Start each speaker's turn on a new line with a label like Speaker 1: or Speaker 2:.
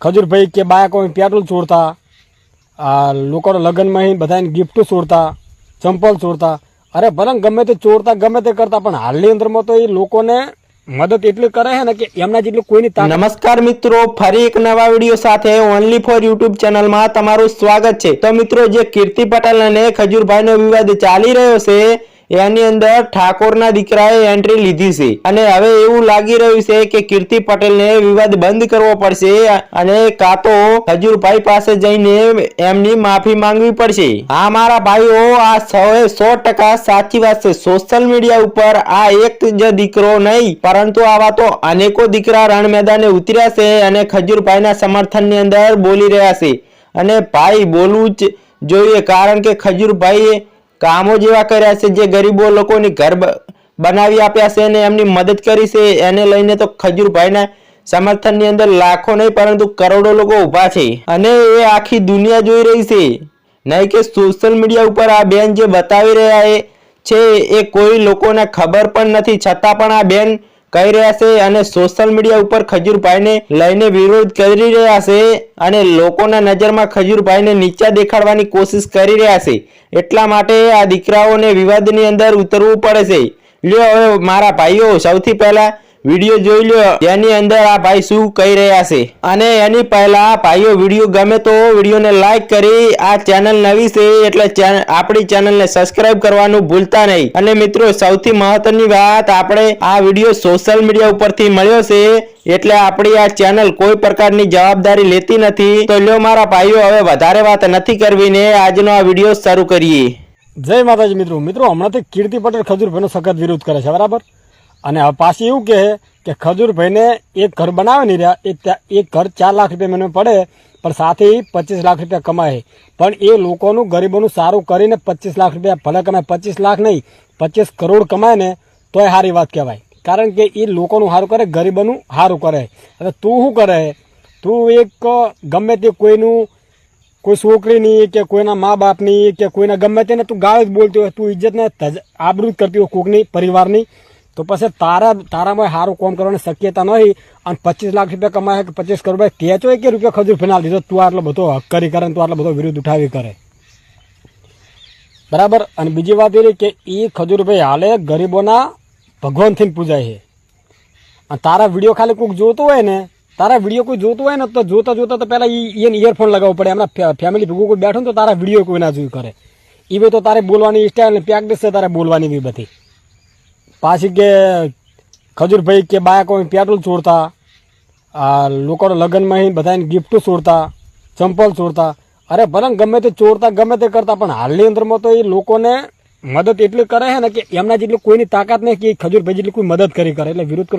Speaker 1: ખજૂરભાઈ કે બાળકો પેટ્રોલ છોડતા, આ લોકોના લગ્નમાં બધાને ગિફ્ટ છોડતા, ચંપલ છોડતા. અરે ભલે ગમે તે ચોરતા ગમે તે કરતા, પણ હાલની અંદરમાં તો એ લોકોને મદદ એટલી કરે છે ને કે એમના જેટલું કોઈની
Speaker 2: નમસ્કાર મિત્રો, ફરી એક નવા વીડિયો સાથે ઓનલી ફોર યુટ્યુબ ચેનલમાં તમારું સ્વાગત છે. તો મિત્રો, જે કીર્તિ પટેલ અને ખજૂરભાઈનો વિવાદ ચાલી રહ્યો છે એની અંદર ઠાકોરના દીકરાએ એન્ટ્રી લીધી છે. અને હવે એવું લાગી રહ્યું છે કે કીર્તિ પટેલને વિવાદ બંધ કરવો પડશે અને કાં તો ખજૂરભાઈ પાસે જઈને એમની માફી માંગવી પડશે. આ મારા ભાઈઓ, આ સો સો ટકા સાચી વાત છે. સોશિયલ મીડિયા ઉપર આ એક જ દીકરો નહીં, પરંતુ આવા તો અનેકો દીકરા રણ મેદાને ઉતર્યા છે અને ખજૂરભાઈના સમર્થનની અંદર બોલી રહ્યા છે. અને ભાઈ, બોલવું જ જોઈએ, કારણ કે ખજૂરભાઈએ કામો જેવા કર્યા છે, જે ગરીબો લોકોની ઘર બનાવી આપ્યા છે અને એમની મદદ કરી છે, એને લઈને તો ખજૂરભાઈના સમર્થનની અંદર લાખો નહીં, પરંતુ કરોડો લોકો ઊભા છે. અને એ આખી દુનિયા જોઈ રહી છે. નહીં કે સોશિયલ મીડિયા ઉપર આ બેન જે બતાવી રહ્યા છે, એ કોઈ લોકોને ખબર પણ નથી. છતાં પણ આ બેન કહી રહ્યા છે અને સોશિયલ મીડિયા ઉપર ખજૂરભાઈને લઈને વિરોધ કરી રહ્યા છે અને લોકોના નજરમાં ખજૂરભાઈને નીચા દેખાડવાની કોશિશ કરી રહ્યા છે. એટલા માટે આ દીકરાઓને વિવાદની અંદર ઉતરવું પડે છે. લ્યો હવે મારા ભાઈઓ, સૌથી પહેલા વીડિયો જોઈ લ્યો. જેની અંદર આ ભાઈ શું કહી રહ્યા છે. અને એની પહેલા ભાઈઓ વીડિયો ગમે તો વિડીયોને લાઈક કરી આ ચેનલ નવી છે એટલે આપણી ચેનલને સબસ્ક્રાઇબ કરવાનું ભૂલતા નહીં. અને મિત્રો, સૌથી મહત્વની વાત આપણે આ વીડિયો સોશિયલ મીડિયા ઉપરથી મળ્યો છે એટલે આપણી આ ચેનલ કોઈ પ્રકારની જવાબદારી લેતી નથી. તો લ્યો મારા ભાઈઓ, હવે વધારે વાત નથી કરવી ને આજનો આ વીડિયો શરૂ કરીએ.
Speaker 1: જય માતાજી મિત્રો. મિત્રો, હમણાંથી કીર્તિ પટેલ ખજૂરભાઈનો સખત વિરોધ કરે છે. બરાબર? અને હવે પાછી એવું કહે કે ખજૂરભાઈને એક ઘર બનાવે નહીં રહ્યા. એ એક ઘર ચાર લાખ રૂપિયા મને પડે, પણ સાથે પચીસ લાખ રૂપિયા કમાય. પણ એ લોકોનું ગરીબોનું સારું કરીને પચીસ લાખ રૂપિયા ભલે કમાય, પચીસ લાખ નહીં, પચીસ કરોડ કમાય ને તોય સારી વાત કહેવાય. કારણ કે એ લોકોનું સારું કરે, ગરીબોનું સારું કરે. હવે તું શું કરે? તું એક ગમે તે કોઈનું, કોઈ છોકરીની કે કોઈના મા બાપની કે કોઈના ગમે તેને તું ગાળ જ બોલતી હોય, તું ઇજ્જતને આબરૂ કરતી હોય કોકની, પરિવારની. તો પછી તારા તારામાં સારું કોમ કરવાની શક્યતા નહીં અને પચીસ લાખ રૂપિયા કમાય કે પચીસ કરોડ રૂપિયા કેચો કે રૂપિયા ખજૂર ફિનાલ લીધો તું આટલો બધો હક કરી કરે તું આટલો બધો વિરુદ્ધ ઉઠાવી કરે. બરાબર? અને બીજી વાત એ કે એ ખજૂરભાઈ હાલે ગરીબોના ભગવાનથી પૂજાય છે. અને તારા વીડિયો ખાલી કોઈક જોતો હોય ને, તારા વીડિયો કોઈ જોતું હોય ને, તો જોતા જોતા તો પહેલાં એને ઇયરફોન લગાવવો પડે. એમના ફેમિલી ભેગું કોઈ બેઠો ને તો તારા વીડિયો કોઈ ના જોયું કરે. એ તો તારે બોલવાની સ્ટાઇલ ને પ્રેક્ટિસ છે તારે બોલવાની બી બધી. પાછી કે ખજૂરભાઈ કે બાયકો પેટ્રોલ છોડતા, આ લોકોના લગ્નમાં બધાને ગિફ્ટ છોડતા, ચંપલ છોડતા. અરે ભલે ગમે તે ચોરતા ગમે તે કરતા, પણ હાલની અંદરમાં તો એ લોકોને મદદ એટલી કરે છે ને કે એમના જેટલી કોઈની તાકાત નહીં કે ખજૂરભાઈ જેટલી કોઈ મદદ કરી કરે. એટલે વિરોધ કરો